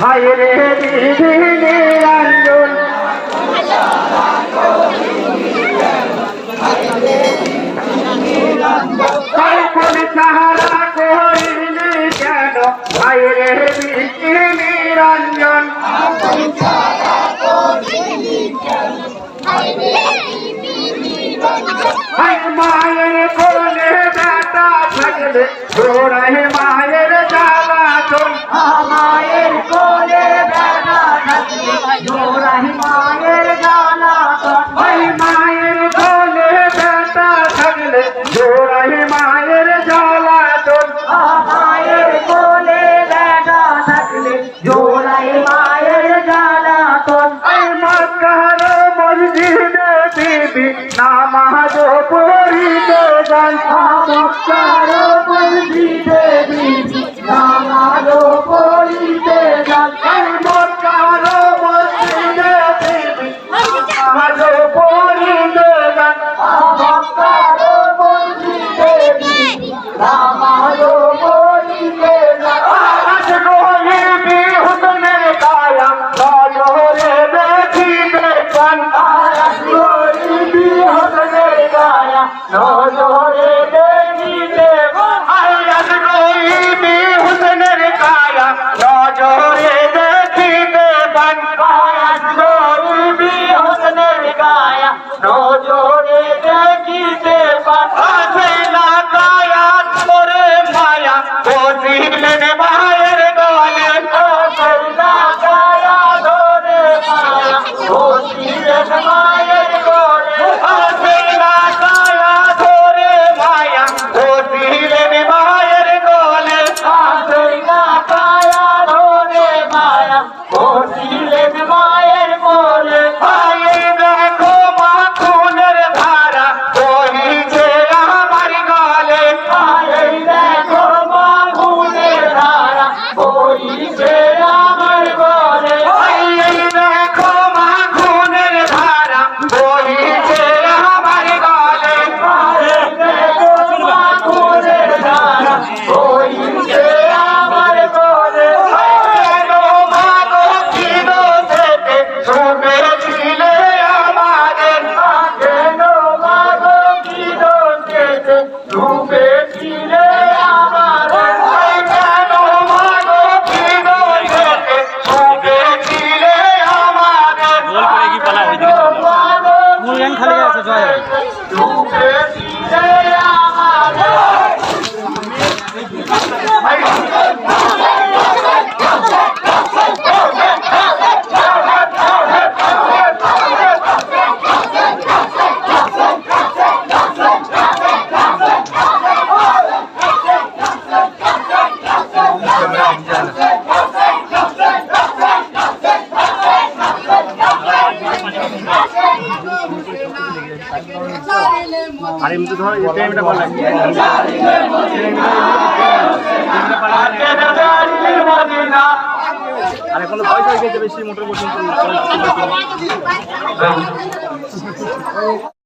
হায়রে বিধি নিরঞ্জন কোন সাহারা করিলি কেন? হায়রে বিধি নিরঞ্জন মায়ের কোলে বেটা থাকলে ঘোড়ায় মায়ের ঘোড়ায় মায়ের জ্বালাতন মায়ের কোলে বেড়া থাকলে জোলাই মায়ের জ্বালা হায় মক্কার মসজিদে বিবি নামাজ পড়িতে যান মক্কার মসজিদে বিবি নামাজ পড়িতে নজরে দেখিতে আজ গরিবি হুসনের কায়া নজরে দেখিতে পান গরিবি হসনের গায়া নজরে দেখিতে আছে না কায়া করে মায়া বসিলেন মায়ের খালি আছে জয়। আর এমনি ধরো এই ভালো লাগে আর এখন হয়ে গেছে বেশি মোটর পর্যন্ত